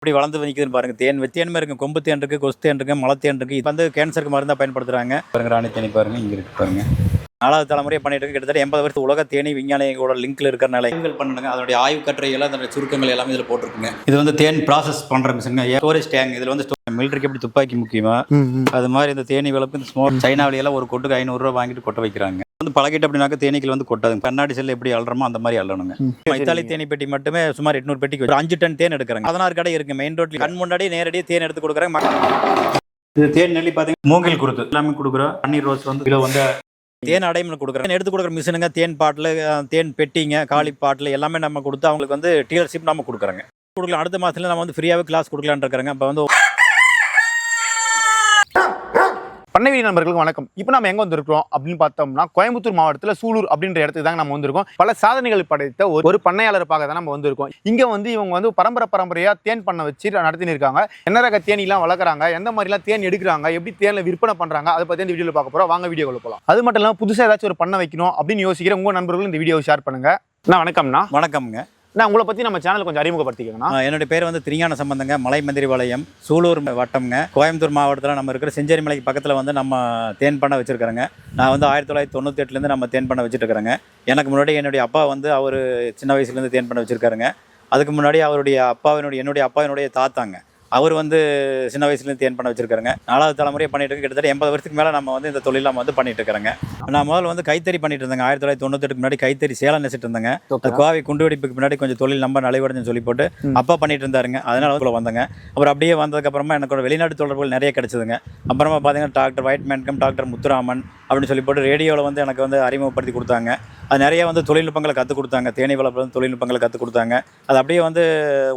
இப்படி வளர்ந்து நிற்குதுன்னு பாருங்க. தேன் வச்சு இருக்கும் இருக்கு. கொம்பு தேன் இருக்கு கொசு தேன் இருக்கு மலத்தேன் இருக்கு. இப்போ வந்து கேன்சருக்கு மருந்தா பயன்படுத்துறாங்க. பாருங்க ராணி தேனி பாருங்க இங்க இருக்கு பாருங்க. நாலாவது தலைமுறையை பண்ணிட்டு இருக்கு. கிட்டத்தட்ட எண்பது வருஷத்து உலக தேனி விஞ்ஞானிகளோட லிங்க்ல இருக்கிறனால ஆய்வுகள் பண்ணுங்க. அதனுடைய ஆய்வு கட்டுரைகள் அதனுடைய சுருக்கங்கள் எல்லாமே இதுல போட்டிருக்குங்க. இது வந்து தேன் ப்ராசஸ் பண்ற மிஷின் ஸ்டோரேஜ் டேங்க் இதுல வந்து மிலிட்டரிக்கு எப்படி துப்பாக்கி முக்கியமா? அது மாதிரி இந்த தேனி வளர்ப்பு இந்த ஸ்மோக் சைனாவில எல்லாம் ஒரு கொட்டுக்கு ஐநூறுரூவா வாங்கிட்டு கொட்ட வைக்கிறாங்க. வந்து பழகிட்டு அப்படின்னாக்க தேனீக்கள் வந்து கொட்டாதுங்க கண்ணாடி செல்ல எப்படி அள்ளுறமோ அந்த மாதிரி அள்ளணுங்க இத்தாலி தேனி பெட்டி மட்டுமே சுமார் எட்நூறு பெட்டிக்கு ஒரு அஞ்சு டன் தேன் எடுக்கிறாங்க. பதினாறு கடை இருக்கு. மெயின் ரோட்ல கண் முன்னாடி நேரடியாக தேன் எடுத்து கொடுக்குறாங்க. இது தேன் நெல்லி பார்த்தீங்கன்னா மூங்கில் கொடுத்து எல்லாமே கொடுக்குறோம். பன்னீர் ரோஸ் வந்து கிலோ வந்து தேன் அடைமல் கொடுக்குறோம். எடுத்து கொடுக்குற மிஷினுங்க தேன் பாட்டில் தேன் பெட்டிங்க காலி பாட்டில் எல்லாமே நம்ம கொடுத்து அவங்களுக்கு வந்து டீலர்ஷிப் நம்ம கொடுக்குறோங்க. கொடுக்கலாம். அடுத்த மாதத்துல நம்ம வந்து ஃப்ரீயாகவே கிளாஸ் கொடுக்கலான்னு இருக்கிறாங்க. இப்போ வந்து பண்ணைவீதி நண்பர்களுக்கு வணக்கம். இப்போ நம்ம எங்கே வந்திருக்கிறோம் அப்படின்னு பார்த்தோம்னா கோயம்புத்தூர் மாவட்டத்தில் சூலூர் அப்படின்ற இடத்துக்கு தாங்க நம்ம வந்திருக்கோம். பல சாதனைகள் படைத்த ஒரு ஒரு பண்ணையாளர் பார்க்க தான் நம்ம வந்திருக்கோம். இங்கே வந்து இவங்க வந்து பரம்பரை பரம்பரையாக தேன் பண்ண வச்சு நடத்தின்னு இருக்காங்க என்ன ரக தேனிலாம் வளர்க்குறாங்க எந்த மாதிரிலாம் தேன் எடுக்கிறாங்க எப்படி தேனில் விற்பனை பண்ணுறாங்க அதை பற்றி இந்த வீடியோவில் பார்க்க போகிறோம் வாங்க வீடியோவில் போகலாம் அது மட்டும் இல்லாமல் புதுசாக ஏதாச்சும் ஒரு பண்ண வைக்கணும் அப்படின்னு யோசிக்கிற உங்கள் நண்பர்களும் இந்த வீடியோவை ஷேர் பண்ணுங்க. நான் வணக்கம்ண்ணா. வணக்கம்ங்க. நான் உங்களை பத்தி நம்ம சேனல் கொஞ்சம் அறிமுகப்படுத்திக்கணும் என்னுடைய பேர் வந்து திரியான சம்பந்தங்க மலை மந்திரி வளையம் சூலூர் வட்டம்ங்க. கோயம்புத்தூர் மாவட்டத்தில் நம்ம இருக்கிற செஞ்சேரி மலைக்கு பக்கத்தில் வந்து நம்ம தேன் பண்ணை வச்சிருக்கிறோங்க. நான் வந்து ஆயிரத்தி தொள்ளாயிரத்தி தொண்ணூற்றி எட்டுலேருந்து நம்ம தேன் பண்ணை வச்சுட்டு எனக்கு முன்னாடி என்னுடைய அப்பா வந்து அவர் சின்ன வயசுலேருந்து தேன் பண்ணை வச்சிருக்காருங்க. அதுக்கு முன்னாடி அவருடைய அப்பாவினுடைய என்னுடைய அப்பாவினுடைய தாத்தாங்க. அவர் வந்து சின்ன வயசுலேருந்து தேன் பண்ண வச்சிருக்காருங்க. நாலாவது தலைமுறையை பண்ணிட்டு இருக்கு கிட்டத்தட்ட எண்பது வருஷத்துக்கு மேலே நம்ம வந்து இந்த தொழில் நம்ம வந்து பண்ணிட்டு இருக்கிறோங்க நான் முதல்ல வந்து கைத்தறி பண்ணிட்டு இருந்தேங்க. ஆயிரத்தி தொள்ளாயிரத்தி தொண்ணூத்தெட்டுக்கு முன்னாடி கைத்தறி சேலம் நெசிட்டு இருந்தேங்க. அந்த கோவை குண்டு வெடிப்புக்கு முன்னாடி கொஞ்சம் தொழில் நம்ம நலிவடைஞ்சுன்னு சொல்லி போட்டு அப்பா பண்ணிட்டு இருந்தாருங்க. அதனால வந்து வந்தேங்க. அப்புறம் அப்படியே வந்ததுக்கப்புறமா எனக்கு வெளிநாட்டு தொடர்புகள் நிறைய கிடைச்சதுங்க. அப்புறமா பார்த்தீங்கன்னா டாக்டர் ஒயிட் மேன்கம் டாக்டர் முத்துராமன் அப்படின்னு சொல்லி போட்டு ரேடியோவில் வந்து எனக்கு வந்து அறிமுகப்படுத்தி கொடுத்தாங்க. அது நிறைய வந்து தொழில்நுட்பங்களை கற்றுக் கொடுத்தாங்க. தேனி வளர்ப்பு தொழில்நுட்பங்களை கற்றுக் கொடுத்தாங்க. அது அப்படியே வந்து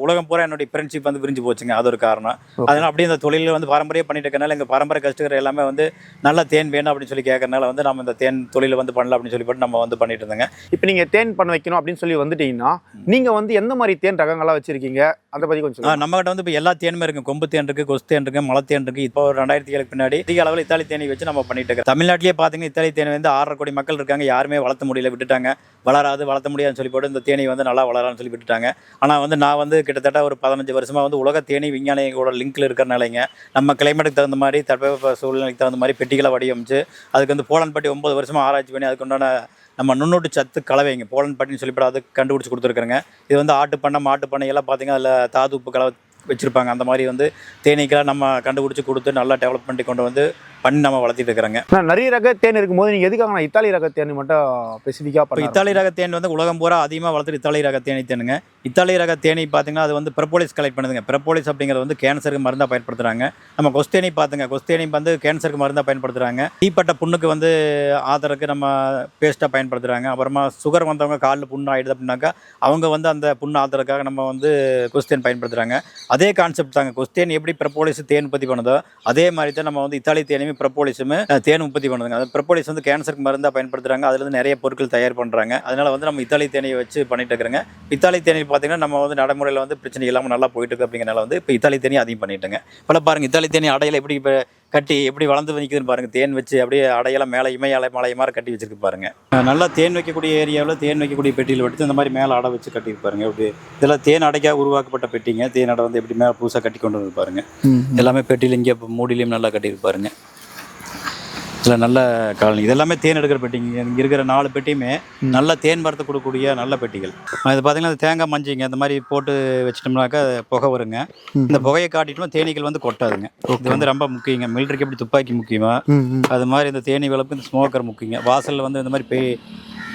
உலகம் பூரா என்னுடைய ஃப்ரெண்ட்ஷிப் வந்து விரிஞ்சு போச்சுங்க. அது ஒரு காரணம். அதனால அப்படியே இந்த தொழில் வந்து பாரம்பரியம் பண்ணிட்டு இருக்கனால எங்கள் பாரம்பரிய கஷ்டகர் எல்லாமே வந்து நல்ல தேன் வேணும் அப்படின்னு சொல்லி கேட்கறனால வந்து நம்ம இந்த தேன் தொழிலை வந்து பண்ணலாம் அப்படின்னு சொல்லி போட்டு நம்ம வந்து பண்ணிட்டு இருந்தோங்க. இப்போ நீங்க தேன் பண்ண வைக்கணும் அப்படின்னு சொல்லி வந்துட்டீங்கன்னா நீங்க வந்து எந்த மாதிரி தேன் ரகங்களா வச்சிருக்கீங்க? அதை பத்தி கொஞ்சம் ஆ, சொல்லுங்க. நம்ம கிட்ட வந்து இப்போ எல்லா தேனுமே இருக்கு. கொம்பு தேன் இருக்கு கொசு தேன் இருக்கு மலத்தேன் இருக்கு. இப்போ ஒரு ரெண்டாயிரத்தி ஏழுக்கு பின்னாடி அதிக அளவில் இத்தாலி தேனி வச்சு நம்ம பண்ணிட்டு இருக்கோம். தமிழ்நாட்டிலேயே பார்த்தீங்கன்னா இத்தாலி தேனி வந்து ஆறரை கோடி மக்கள் இருக்காங்க. யாருமே வளர்த்த முடியல விட்டுட்டாங்க. வளராது வளர்த்த முடியாதுன்னு சொல்லி போட்டு இந்த தேனி வந்து நல்லா வளரான்னு சொல்லி விட்டுட்டாங்க. ஆனால் வந்து நான் வந்து கிட்டத்தட்ட ஒரு பதினஞ்சு வருஷமா வந்து உலக தேனி விஞ்ஞானிகளோட லிங்க்ல இருக்கிறனாலங்க நம்ம கிளைமேட்டுக்கு தகுந்த மாதிரி தட்பவெப்ப சூழ்நிலைக்கு தகுந்த மாதிரி பெட்டிகளை வடிவமைச்சு அதுக்கு வந்து போலன்பட்டி ஒன்பது ஆராய்ச்சி பண்ணி அதுக்கு உண்டான நம்ம நுண்ணூட்டு சத்து கலவைங்க. போலன்பட்டின்னு பட்டின்னு அது கண்டுபிடிச்சி கொடுத்துருக்குறேங்க. இது வந்து ஆட்டு பண்ணை மாட்டு பண்ணை எல்லாம் பார்த்தீங்கன்னா அதில் தாது உப்பு கலவை வச்சுருப்பாங்க. அந்த மாதிரி வந்து தேனீக்கெல்லாம் நம்ம கண்டுபிடிச்சி கொடுத்து நல்லா டெவலப் பண்ணி கொண்டு வந்து பண்ணி நம்ம வளர்த்திட்டு இருக்கிறோங்க. நிறைய ரக தேன் இருக்கும்போது நீங்க எதுக்காக நான் இத்தாலி ரக தேன் மட்டும் ஸ்பெசிஃபிக்காக இப்போ இத்தாலி ரக தேன் வந்து உலகம் பூரா அதிகமாக வளர்த்துட்டு இத்தாலி ரக தேனி தேனுங்க. இத்தாலி ரக தேனி பார்த்தீங்கன்னா அது வந்து ப்ரப்போலிஸ் கலெக்ட் பண்ணுதுங்க. ப்ரப்போலிஸ் அப்படிங்கிறது வந்து கேன்சருக்கு மருந்தாக பயன்படுத்துகிறாங்க நம்ம கொஸ்தேனி பார்த்துங்க கொஸ்தேனி வந்து கேன்சருக்கு மருந்தாக பயன்படுத்துகிறாங்க தீப்பட்ட புண்ணுக்கு வந்து ஆதரக்கு நம்ம பேஸ்ட்டாக பயன்படுத்துகிறாங்க அப்புறமா சுகர் வந்தவங்க காலில் புண்ணு ஆயிடுது அப்படின்னாக்கா அவங்க வந்து அந்த புண்ணு ஆதரக்காக நம்ம வந்து கொஸ்தேன் பயன்படுத்துகிறாங்க அதே கான்செப்ட் தாங்க. கொஸ்தேன் எப்படி ப்ரப்போலிஸ் தேன் உற்பத்தி பண்ணுதோ அதே மாதிரி தான் நம்ம வந்து இத்தாலி தேனையுமே ப்ரப்போலிஸுமே தேன் உற்பத்தி பண்ணுதுங்க. அது ப்ரப்போலிஸ் வந்து கேன்சருக்கு மருந்தாக பயன்படுத்துகிறாங்க அதுலேருந்து நிறைய பொருட்கள் தயார் பண்ணுறாங்க அதனால வந்து நம்ம இத்தாலி தேனியை வச்சு பண்ணிட்டு இருக்கிறோங்க. இத்தாலி தேனி பார்த்தீங்கன்னா நம்ம வந்து நடைமுறையில் வந்து பிரச்சனை இல்லாமல் நல்லா போயிட்டு இருக்கு அப்படிங்கிறனால வந்து இப்போ இத்தாலி தேனி அதிகம் பண்ணிட்டுங்க. இப்போலாம் பாருங்க இத்தாலி தேனி அடையில எப்படி இப்போ கட்டி எப்படி வளர்ந்து நிற்குதுன்னு பாருங்க. தேன் வச்சு அப்படியே அடையெல்லாம் மேலே இமயலை மலை மாதிரி கட்டி வச்சிருக்கு பாருங்க. நல்லா தேன் வைக்கக்கூடிய ஏரியாவில் தேன் வைக்கக்கூடிய பெட்டியில் எடுத்து இந்த மாதிரி மேலே அடை வச்சு கட்டி பாருங்க. இப்படி இதெல்லாம் தேன் அடைக்காக உருவாக்கப்பட்ட பெட்டிங்க. தேன் அடை வந்து எப்படி மேலே புதுசாக கட்டி கொண்டு வந்து பாருங்க. எல்லாமே பெட்டியில் இங்கே மூடிலையும் நல்லா கட்டியிருப்பாருங்க இதில் நல்ல காலனி. இது எல்லாமே தேன் எடுக்கிற பெட்டிங்க. இங்கே இருக்கிற நாலு பெட்டியுமே நல்ல தேன் மரத்தை கொடுக்கக்கூடிய நல்ல பெட்டிகள். இது பார்த்தீங்கன்னா தேங்காய் மஞ்சிங்க இந்த மாதிரி போட்டு வச்சிட்டோம்னாக்கா புகை வருங்க. இந்த புகையை காட்டிட்டும் தேனீக்கள் வந்து கொட்டாதுங்க. இது வந்து ரொம்ப முக்கியங்க. மிலிட்டரிக்கு எப்படி துப்பாக்கி முக்கியமா? அது மாதிரி இந்த தேனி வளர்ப்பு இந்த ஸ்மோக்கர் முக்கியங்க. வாசலில் வந்து இந்த மாதிரி பெய்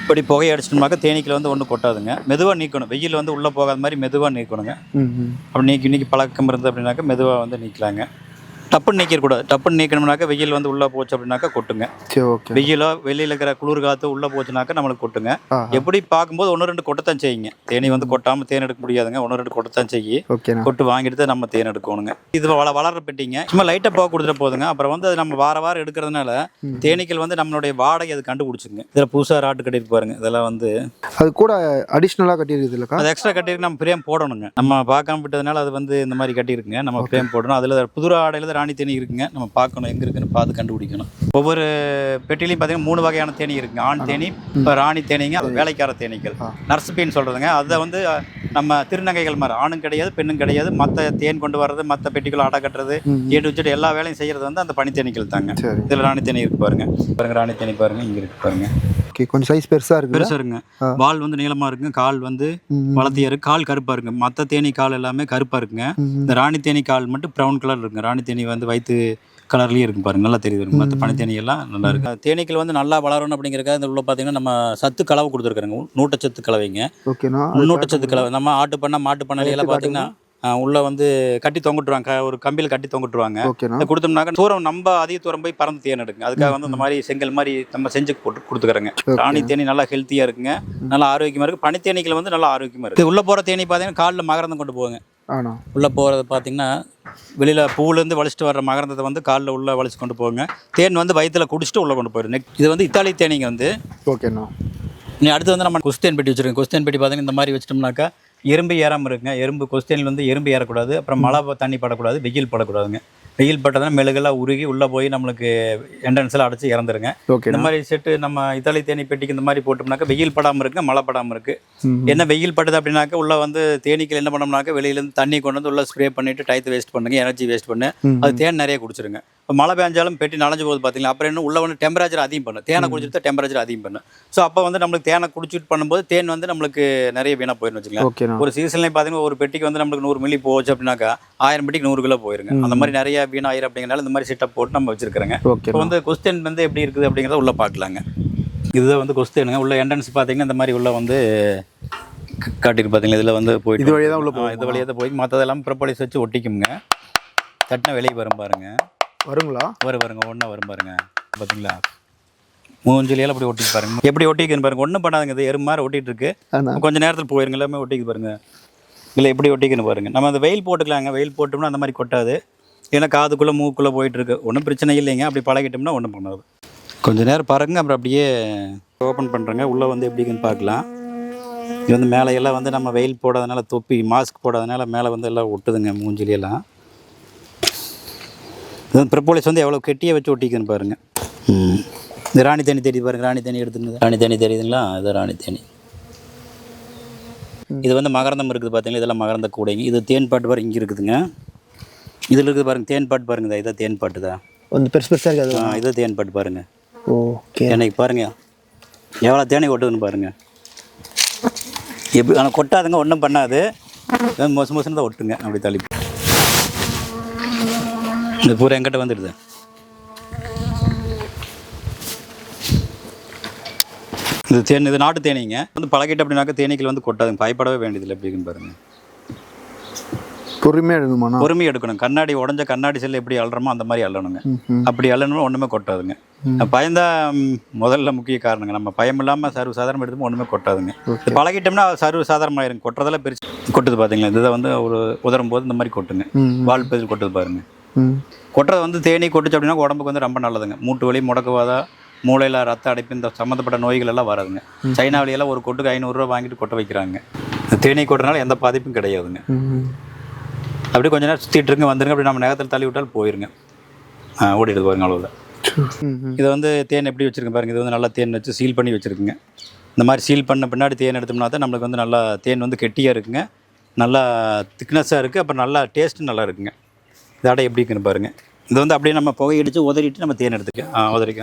இப்படி புகையை அடிச்சிட்டோம்னாக்கா தேனீக்கள் வந்து ஒன்றும் கொட்டாதுங்க. மெதுவாக நீக்கணும். வெயில் வந்து உள்ளே போகாத மாதிரி மெதுவாக நீக்கணுங்க. அப்படி நீக்கி நீக்கி பழக்கம் இருந்து அப்படின்னாக்கா மெதுவாக வந்து நீக்கலாங்க. டப்புன்னு நீக்கிடக்கூடாது. டப்புன்னு நீக்கணும்னாக்கா வெயில் வந்து உள்ளே போச்சு அப்படின்னாக்கா கொட்டுங்க. சரி ஓகே. வெயிலோ வெளியில் இருக்கிற குளிர் காற்று உள்ளே போச்சுனாக்கா நம்மளுக்கு கொட்டுங்க. எப்படி பார்க்கும்போது ஒன்று ரெண்டு கொட்டத்தான் செய்யுங்க. தேனி வந்து கொட்டாமல் தேன் எடுக்க முடியாதுங்க. ஒன்று ரெண்டு கொட்டத்தான் செய்யி. கொட்டு வாங்கிட்டு தான் நம்ம தேன் எடுக்கணுங்க. இது வள வளர பெட்டிங்க. சும்மா லைட்டாக போக கொடுத்துட்டு போதுங்க. அப்புறம் வந்து அது நம்ம வார வாரம் எடுக்கிறதுனால தேனீக்கள் வந்து நம்மளுடைய வாடகை அது கண்டுபிடிச்சுங்க. இதில் புதுசாக ராட்டு கட்டிட்டு பாருங்க. இதெல்லாம் வந்து அது கூட அடிஷ்னலாக கட்டியிருக்குது இல்லைக்கா அது எக்ஸ்ட்ரா கட்டியிருக்கு. நம்ம ஃப்ரேம் போடணுங்க. நம்ம பார்க்காம விட்டதுனால அது வந்து இந்த மாதிரி கட்டியிருக்குங்க. நம்ம ஃப்ரேம் போடணும். அதில் புது ஆடையில் ராணி தேனி இருக்குங்க. நம்ம பார்க்கணும் எங்கே இருக்குன்னு பார்த்து கண்டுபிடிக்கணும். ஒவ்வொரு பெட்டிலையும் பார்த்தீங்கன்னா மூணு வகையான தேனி இருக்குங்க. ஆண் தேனி இப்போ ராணி தேனிங்க வேலைக்கார தேனீக்கள். நர்ஸ்பீன் சொல்கிறதுங்க அதை வந்து நம்ம திருநங்கைகள் மாதிரி ஆணும் கிடையாது பெண்ணும் கிடையாது மற்ற தேன் கொண்டு வர்றது மற்ற பெட்டிக்குள்ள அடை கட்டுறது. ஏடு வச்சுட்டு எல்லா வேலையும் செய்கிறது வந்து அந்த பனித்தேனீக்கள் தாங்க. இதில் ராணி தேனி இருக்கு பாருங்க. பாருங்க ராணி தேனி பாருங்க இங்கே இருக்கு பாருங்க. ஓகே கொஞ்சம் சைஸ் பெருசாக இருக்குது பெருசா இருக்குங்க. வால் வந்து நீளமா இருக்குங்க கால் வந்து வளர்த்தியா இருக்கு. கால் கருப்பா இருக்கு மற்ற தேனி கால் எல்லாமே கருப்பா இருக்குங்க. இந்த ராணி தேனி கால் மட்டும் ப்ரௌன் கலர் இருக்குங்க. ராணி தேனி வந்து வயிற்று கலர்லயே இருக்கு பாருங்க. நல்லா தெரியுது மற்ற பனித்தேனி எல்லாம் நல்லா இருக்கு. தேனீக்கள் வந்து நல்லா வளரணும் அப்படிங்கிறக்காக இந்த உள்ள பார்த்தீங்கன்னா நம்ம சத்து கலவை கொடுத்துருக்காங்க நூட்டச்சத்து கலவைங்க. நூட்டச்சத்து கலவை. நம்ம ஆட்டு பண்ண மாட்டு பண்ணையில பார்த்தீங்கன்னா ஆ, உள்ள வந்து கட்டி தொங்கிட்டுருவாங்க. ஒரு கம்பியில் கட்டி தொங்கிட்டுருவாங்க. கொடுத்தோம்னாக்க தூரம் நம்ம அதிக தூரம் போய் பறந்து தேன் எடுக்குங்க. அதுக்காக வந்து இந்த மாதிரி செங்கல் மாதிரி நம்ம செஞ்சு போட்டு கொடுத்துக்கிறோங்க. ராணி தேனி நல்லா ஹெல்த்தியாக இருக்குங்க. நல்லா ஆரோக்கியமாக இருக்குது பனித்தேனீக்கள் வந்து நல்லா ஆரோக்கியமாக இருக்குது உள்ளே போகிற தேனி பார்த்தீங்கன்னா காலில் மகரந்தம் கொண்டு ஆண்ணா உள்ளே போகிறது பார்த்தீங்கன்னா வெளியில் பூவிலேருந்து வலிச்சிட்டு வர்ற மகரந்தத்தை வந்து காலில் உள்ளே வலிச்சு கொண்டு போகுங்க. தேன் வந்து வயித்துல குடிச்சிட்டு உள்ளே கொண்டு போயிடும் இது வந்து இத்தாலி தேனீங்க வந்து. ஓகேண்ணா நீ அடுத்து வந்து நம்ம கொஸ்டின் பெட்டி வச்சுருக்கோம். கொஸ்டின் பெட்டி பார்த்தீங்கன்னா இந்த மாதிரி வச்சிட்டோம்னாக்கா எறும்பு ஏறாமல் இருக்குங்க எறும்பு கொஸ்டினில் வந்து எறும்பு ஏறக்கூடாது. அப்புறம் மழை தண்ணி படக்கூடாது. வெயில் படக்கூடாதுங்க. வெயில் பட்டதுன்னா மெழுகெல்லாம் உருகி உள்ளே போய் நம்மளுக்கு என்ட்ரன்ஸில் அடைச்சி இறந்துருங்க. இந்த ஓகேண்ணா மாதிரி செட்டு நம்ம இத்தாலி தேனி பெட்டிக்கு இந்த மாதிரி போட்டோம்னாக்கா வெயில் படாமல் இருக்கு மழை படாமல் இருக்கு. என்ன வெயில் படுது அப்படின்னாக்கா உள்ள வந்து தேனீக்கள் என்ன பண்ணோம்னாக்கா வெளியிலேருந்து தண்ணி கொண்டு வந்து உள்ள ஸ்ப்ரே பண்ணிட்டு டயத்தை வேஸ்ட் பண்ணுங்க எனர்ஜி வேஸ்ட் பண்ணு. அது தேன் நிறைய குடிச்சிருங்க. மழை பெஞ்சாலும் பெட்டி நனைஞ்சு போகுது பார்த்தீங்களா அப்புறம் இன்னும் உள்ள வந்து டெம்பரேச்சர் அதிகம் பண்ணும் தேனை குடிச்சிட்டு டெம்பரேச்சர் அதிகம் பண்ணும் ஸோ அப்போ வந்து நம்மளுக்கு தேனை குடிச்சிட்டு பண்ணும்போது தேன் வந்து நம்மளுக்கு நிறைய வீணாக போயிடும் வச்சுக்கலாம் ஒரு சீசன்லேயும் பார்த்தீங்கன்னா ஒரு பெட்டிக்கு வந்து நம்மளுக்கு நூறு மில்லி போச்சு அப்படின்னாக்கா ஆயிரம் பெட்டிக்கு நூறு கிலோ போயிருங்க. அந்த மாதிரி நிறைய வீணாயிரம் அப்படிங்கிறனால இந்த மாதிரி செட்டப் போட்டு நம்ம வச்சிருக்கிறோங்க. இப்போ வந்து கொஸ்டின் வந்து எப்படி இருக்குது அப்படிங்கிறத உள்ள பார்க்கலாங்க இதுதான் வந்து கொஸ்டினுங்க உள்ள என்ட்ரன்ஸ் பார்த்தீங்கன்னா இந்த மாதிரி உள்ள வந்து க- காட்டிருக்கு பார்த்தீங்களா இதில் வந்து போயிட்டு இது வழியா தான் உள்ள இது வழியாக தான் போய் மற்றதெல்லாம் ப்ரொப்போலிஸ் வச்சு ஒட்டிக்குங்க. தட்டின வெளியே வரும் பாருங்க. வருங்களா? வரும் பாருங்க ஒன்றா வரும் பாருங்க. பார்த்தீங்களா மூஞ்சிலையெல்லாம் அப்படி ஒட்டிக்கு பாருங்க. எப்படி ஒட்டிக்குன்னு பாருங்க. ஒன்றும் பண்ணாதுங்க. இது எறும்பு மாதிரி ஒட்டிட்டு இருக்கு கொஞ்ச நேரத்தில் போயிருங்க. எல்லாமே ஒட்டிக்கு பாருங்க. இல்லை எப்படி ஒட்டிக்குன்னு பாருங்க. நம்ம அந்த வெயில் போட்டுக்கலாங்க. வெயில் போட்டோம்னா அந்த மாதிரி கொட்டாது. ஏன்னா காதுக்குள்ளே மூக்குள்ளே போயிட்டு இருக்கு ஒன்றும் பிரச்சனை இல்லைங்க. அப்படி பழகிட்டோம்னா ஒன்றும் பண்ணாது. கொஞ்ச நேரம் பாருங்க. அப்புறம் அப்படியே ஓப்பன் பண்ணுறேங்க உள்ளே வந்து எப்படின்னு பார்க்கலாம். இது வந்து மேலே எல்லாம் வந்து நம்ம வெயில் போடாதனால தொப்பி மாஸ்க் போடாதனால மேலே வந்து எல்லாம் ஒட்டுதுங்க மூஞ்சிலியெல்லாம். ப்ரப்போலிஸ் வந்து எவ்வளோ கெட்டியாக வச்சு ஒட்டிக்குன்னு பாருங்க. ம் இந்த ராணி தேனி தெரியுது பாருங்க ராணி தேனி எடுத்துங்க ராணி தேனி தெரியுதுங்களா? இது ராணி தேனி. இது வந்து மகரந்தம் இருக்குது பார்த்தீங்களா இதெல்லாம் மகரந்த கூடைங்க. இது தேன் பாட்டு பாரு இங்கே இருக்குதுங்க. இதில் இருக்குது பாருங்க தேன் பாட்டு பாருங்க. இதா, இதான் தேன் பாட்டு தான் கொஞ்சம் பெருசு பெருசாக இருக்காது ஆ, இது தேன் பாட்டு பாருங்க. ஓகே. தேனைக்கு பாருங்க. எவ்வளோ தேனை கொட்டுதுன்னு பாருங்க. எப்படி ஆனால் கொட்டாதுங்க ஒன்றும் பண்ணாது. இது மொசு மொசுன்னு தான் ஒட்டுங்க. அப்படி தள்ளி இந்த பூரா எங்கிட்ட வந்துடுது. இது தேன் இது நாட்டு தேனீங்க. வந்து பழகிட்டு அப்படின்னாக்கா தேனீக்கள் வந்து கொட்டாதுங்க. பயப்படவே வேண்டியதில்லை எப்படின்னு பாருங்க. பொறுமையாக எடுக்கணுமாண்ணா பொறுமை எடுக்கணும். கண்ணாடி உடஞ்ச கண்ணாடி செல்லு எப்படி அள்ளணுமோ அந்த மாதிரி அள்ளணுங்க. ம் அப்படி அள்ளணும் ஒன்றுமே கொட்டாதுங்க. பயம்தான் ம், முதல்ல முக்கிய காரணங்க. நம்ம பயம் இல்லாமல் சர்வ சாதாரணம் எடுத்து ஒன்றுமே கொட்டாதுங்க. பழகிட்டோம்னா சர்வ சாதாரணமாயிருங்க கொட்டுறதெல்லாம் பிரிச்சு கொட்டுது பார்த்தீங்களா இதுதான் வந்து ஒரு உதரும் போது இந்த மாதிரி கொட்டுங்க. வால் பதில் கொட்டுது பாருங்க. ம் கொட்டுறது வந்து தேனி கொட்டுச்சு அப்படின்னா உடம்புக்கு வந்து ரொம்ப நல்லதுங்க. மூட்டு வலி முடக்குவாதா மூளையில் ரத்த அடைப்பு இந்த சம்மந்தப்பட்ட நோய்கள் எல்லாம் வராதுங்க. சைனா வழியெல்லாம் ஒரு கொட்டுக்கு ஐநூறுரூவா வாங்கிட்டு கொட்ட வைக்கிறாங்க. தேனீ கொட்டுறதுனால எந்த பாதிப்பும் கிடையாதுங்க. ம் அப்படியே கொஞ்ச நேரம் சுற்றிட்டு இருங்க வந்துருங்க அப்படி நம்ம நேரத்தில் தள்ளி விட்டால் போயிருங்க. ஆ ஓடிடுது பாருங்க ம் இது வந்து தேன் எப்படி வச்சுருக்கேன் பாருங்க. இது வந்து நல்லா தேன் வச்சு சீல் பண்ணி வச்சுருக்குங்க. இந்த மாதிரி சீல் பண்ண பின்னாடி தேன் எடுத்தோம்னா தான் நம்மளுக்கு வந்து நல்லா தேன் வந்து கெட்டியாக இருக்குங்க. நல்லா திக்னஸாக இருக்குது அப்புறம் நல்லா டேஸ்ட்டும் நல்லா இருக்குங்க. இதோட எப்படி இருக்குன்னு பாருங்கள் இது வந்து அப்படியே நம்ம புகையடிச்சு உதறிட்டு நம்ம தேன் எடுத்துக்க ஆ உதறிக்க.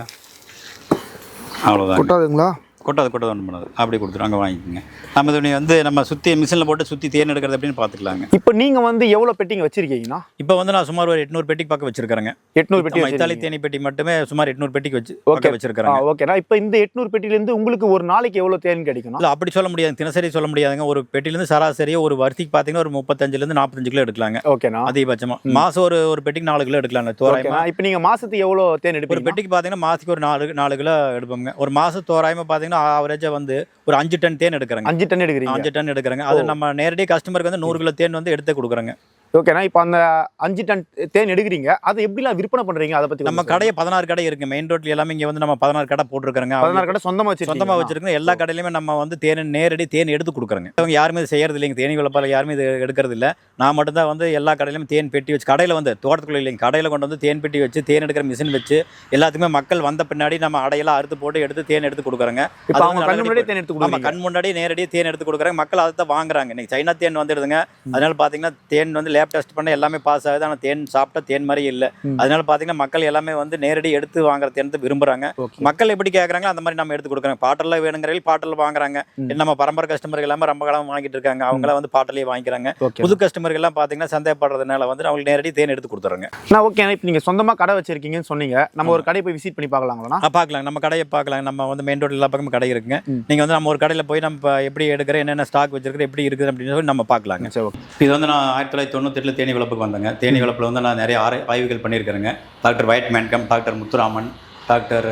அவ்வளோதான் கொட்டாதுங்களா? கொட்டாது கொட்டாது ஒன்றும் பண்ணாது. அப்படி கொடுத்துரும் அங்கே வாங்கிக்கோங்க. நம்ம இது வந்து நம்ம சுற்றி மிஷினில் போட்டு சுற்றி தேன் எடுக்கிறது அப்படின்னு பார்த்துக்கலாங்க. இப்போ நீங்க வந்து எவ்வளவு பெட்டிங்க வச்சிருக்கீங்கண்ணா இப்போ வந்து நான் சுமார் ஒரு எட்நூறு பெட்டிக்கு பக்கம் வச்சிருக்கிறேங்க. எட்நூறு பெட்டி இத்தாலி வச்சிருக்கீங்க. தேனி பெட்டி மட்டுமே சுமார் எட்நூறு பெட்டிக்கு வச்சு ஆ வச்சிருக்கிறேங்க ஓகேண்ணா இப்போ இந்த எட்நூறு பெட்டில இருந்து உங்களுக்கு ஒரு நாளைக்கு எவ்வளவு தேன் கிடைக்கும்னா இல்லை அப்படி சொல்ல முடியாது. தினசரி சொல்ல முடியாதுங்க. ஒரு பெட்டிலேருந்து சராசரியாக ஒரு வர்த்திக்கு பார்த்தீங்கன்னா ஒரு முப்பத்தஞ்சுலேருந்து நாற்பத்தஞ்சு கிலோ எடுக்கலாங்க. ஓகேண்ணா அதிகபட்சமாக மாதம் ஒரு ஒரு பெட்டிக்கு நாலு கிலோ எடுக்கலாங்க தோராயமாக இப்போ நீங்க மாசத்துக்கு எவ்வளவு தேன் ஒரு எடுப்பீங்க? பெட்டிக்கு பார்த்தீங்கன்னா மாதத்துக்கு ஒரு நாலு நாலு கிலோ எடுப்போங்க ஒரு மாதம் தோராயமாக பார்த்தீங்கன்னா ஆவரேஜாக வந்து ஒரு அஞ்சு டன் தேன் எடுக்கிறேங்க. அஞ்சு டன் எடுக்கிறீங்க. அஞ்சு டன் எடுக்கிறேங்க. அது நம்ம நேரடியாக கஸ்டமருக்கு வந்து நூறு கிலோ தேன் வந்து எடுத்து கொடுக்குறேங்க. ஓகேண்ணா இப்போ அந்த அஞ்சு டன் தேன் எடுக்கிறீங்க. அதை எப்படிலாம் விற்பனை பண்றீங்க? அதை பத்தி நம்ம கடையை பதினாறு கடை இருக்கு. மெயின் ரோட்ல எல்லாமே இங்க வந்து நம்ம பதினாறு கடை போட்டுருக்காங்க பதினாறு கடை சொந்தமா வச்சு சொந்தமா வச்சிருக்கோம் எல்லா கடையிலுமே நம்ம வந்து தேன் நேரடி தேன் எடுத்து கொடுக்குறோங்க. அவங்க யாருமே இது செய்யறது இல்லைங்க. தேனி விளப்பால யாருமே இது எடுக்கிறது இல்ல. நான் மட்டும் தான் வந்து எல்லா கடையிலும் தேன் பெட்டி வச்சு கடையில வந்து தோட்டத்துக்குள்ள இல்லைங்க. கடையில கொண்டு வந்து தேன் பெட்டி வச்சு தேன் எடுக்கிற மிஷின் வச்சு எல்லாத்துக்குமே மக்கள் வந்த பின்னாடி நம்ம அடையெல்லாம் அறுத்து போட்டு எடுத்து தேன் எடுத்து கொடுக்குறோங்க. முன்னாடியே தேன் எடுத்து கொடுக்குறீங்க. கண் முன்னாடி நேரடியாக தேன் எடுத்து கொடுக்குறாங்க. மக்கள் அதை தான் வாங்குறாங்க. இன்னைக்கு சைனா தேன் வந்துடுதுங்க அதனால பார்த்தீங்கன்னா தேன் வந்து லேப் டெஸ்ட் பண்ண எல்லாமே பாஸ் ஆகுது. ஆனால் தேன் சாப்பிட்டா தேன் மாதிரி இல்லை. அதனால பார்த்தீங்கன்னா மக்கள் எல்லாமே வந்து நேரடி எடுத்து வாங்குற தேன் தான் விரும்புறாங்க. மக்கள் எப்படி கேட்குறாங்களோ அந்த மாதிரி நம்ம எடுத்து கொடுக்குறோம் பாட்டில் வேணுங்கிறவங்க பாட்டில் வாங்குறாங்க. நம்ம பரம்பரை கஸ்டமர்கள் எல்லாமே ரொம்ப காலம் வாங்கிட்டு இருக்காங்க. அவங்களாம் வந்து பாட்டிலேயே வாங்கிக்கிறாங்க. புது கஸ்டமர்கள் எல்லாம் பார்த்தீங்கன்னா சந்தேகப்படுறதுனால வந்து அவங்களுக்கு நேரடி தேன் எடுத்து கொடுத்துறாங்க நான் ஓகே இப்போ நீங்க சொந்தமா கடை வச்சிருக்கீங்கன்னு சொன்னீங்க. நம்ம ஒரு கடை போய் விசிட் பண்ணி பார்க்கலாங்களா பார்க்கலாம். நம்ம கடையை பார்க்கலாம். நம்ம வந்து மெயின் ரோடு எல்லா பக்கமும் கடை இருக்குங்க. நீங்கள் வந்து நம்ம ஒரு கடையில் போய் நம்ம எப்படி எடுக்கிற என்னென்ன ஸ்டாக் வச்சிருக்கிற எப்படி இருக்குது அப்படின்னு சொல்லி நம்ம பார்க்கலாங்க. சரி இது வந்து நான் ஆயிரத்தி தொள்ளாயிரத்தி தொண்ணூத்தெட்டில் தேனி வளப்புக்கு வந்தேங்க. தேனி வளப்பில் வந்து நான் நிறைய ஆரை ஆய்வுகள் பண்ணியிருக்கிறேங்க. டாக்டர் ஒயிட் மேன்கம் டாக்டர் முத்துராமன் டாக்டர்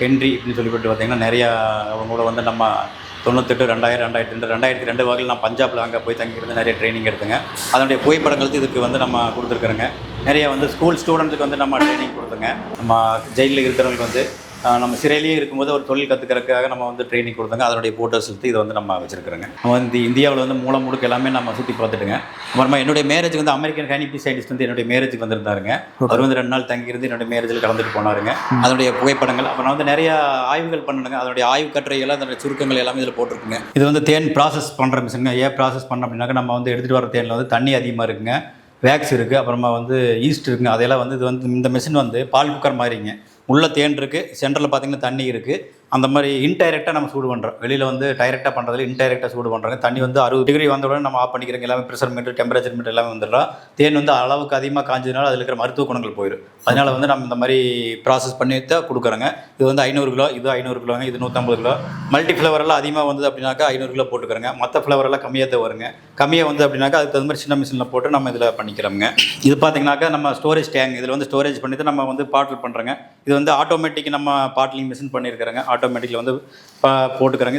ஹென்றி அப்படின்னு சொல்லிவிட்டு பார்த்தீங்கன்னா நிறையா அவங்க கூட வந்து நம்ம தொண்ணூத்தெட்டு ரெண்டாயிரம் ரெண்டாயிரத்தி ரெண்டு ரெண்டாயிரத்தி ரெண்டு வகையில் நான் பஞ்சாபில் அங்கே போய் தங்கியிருந்து நிறைய ட்ரைனிங் எடுத்துங்க. அதனுடைய புகைப்படங்கள் இதுக்கு வந்து நம்ம கொடுத்துருக்குறோங்க. நிறைய வந்து ஸ்கூல் ஸ்டூடெண்ட்டுக்கு வந்து நம்ம ட்ரைனிங் கொடுத்துங்க. நம்ம ஜெயிலில் இருக்கிறவங்களுக்கு வந்து நம்ம சிறையிலேயே இருக்கும்போது ஒரு தொழில் கற்றுக்கிறதுக்காக நம்ம வந்து ட்ரைனிங் கொடுத்தங்க. அதனுடைய ஃபோட்டோஸ் எடுத்து இதை வந்து நம்ம வச்சிருக்கிறோங்க. நம்ம வந்து இந்தியாவில் வந்து மூலம் முடுக்கு எல்லாமே நம்ம சுற்றி பார்த்துட்டுங்க. அப்புறமா என்னுடைய மேரேஜ் வந்து அமெரிக்கன் ஹேனிபி சயின்டிஸ்ட் வந்து என்னுடைய மேரேஜுக்கு வந்திருந்தாருங்க. அவர் வந்து ரெண்டு நாள் தங்கியிருந்து என்னுடைய மேரேஜில் கலந்துட்டு போனாருங்க. அதனுடைய புகைப்படங்கள் அப்புறம் வந்து நிறைய ஆய்வுகள் பண்ணணுங்க. அதனுடைய ஆய்வு கட்டுரைகள் அதனுடைய சுருக்கங்கள் எல்லாமே இதில் போட்டிருக்குங்க. இது வந்து தேன் ப்ராசஸ் பண்ணுற மிஷினுங்க ஏன் ப்ராசஸ் பண்ண அப்படின்னாக்கா நம்ம வந்து எடுத்துகிட்டு வர தேனில் வந்து தண்ணி அதிகமாக இருக்குங்க. வேக்ஸ் இருக்குது அப்புறமா வந்து ஈஸ்ட் இருக்குங்க. அதெல்லாம் வந்து இது வந்து இந்த மிஷின் வந்து பால் குக்கர் மாதிரிங்க உள்ள தேன் இருக்குது சென்டரில் பார்த்தீங்கன்னா தண்ணி இருக்குது அந்த மாதிரி இன்டைரக்டாக நம்ம சூடு பண்ணுறோம் வெளியில் வந்து டைரெக்டாக பண்ணுறதுல இன்டைரக்டாக சூடு பண்ணுறாங்க தண்ணி வந்து அறுபது டிகிரி வந்தவுடனே நம்ம ஆஃப் பண்ணிக்கிறோங்க எல்லாமே ப்ரெஷர் மீட்டர் டெம்பரேச்சர் மீட்டர் எல்லாமே வந்துடுறோம். தேன் வந்து அளவுக்கு அதிகமாக காஞ்சதுனால அதில் இருக்கிற மருத்துவ குணங்கள் போயிடும். அதனால் வந்து நம்ம இந்த மாதிரி ப்ராசஸ் பண்ணி தான் கொடுக்குறோங்க. இது வந்து ஐநூறு கிலோ இது ஐநூறு கிலோங்க இது நூற்றம்பது கிலோ. மல்டி ஃப்ளவரெல்லாம் அதிகமாக வந்தது அப்படின்னாக்கா ஐநூறு கிலோ போட்டுக்கிறோங்க. மற்ற ஃப்ளவரெல்லாம் கம்மியாக தான் வருங்க. கம்மியாக வந்து அப்படின்னாக்கா அதுக்கு தகுந்த மாதிரி சின்ன மிஷினில் போட்டு நம்ம இதில் பண்ணிக்கிறோங்க இது பார்த்தீங்கன்னாக்கா நம்ம ஸ்டோரேஜ் டேங்க் இதில் வந்து ஸ்டோரேஜ் பண்ணி தான் நம்ம வந்து பாட்டில் பண்ணுறோங்க இது வந்து ஆட்டோமேட்டிக் நம்ம பாட்டிலிங் மிஷின் பண்ணியிருக்கிறோங்க. ஆட்டோமேட்டிக்கில் வந்து பா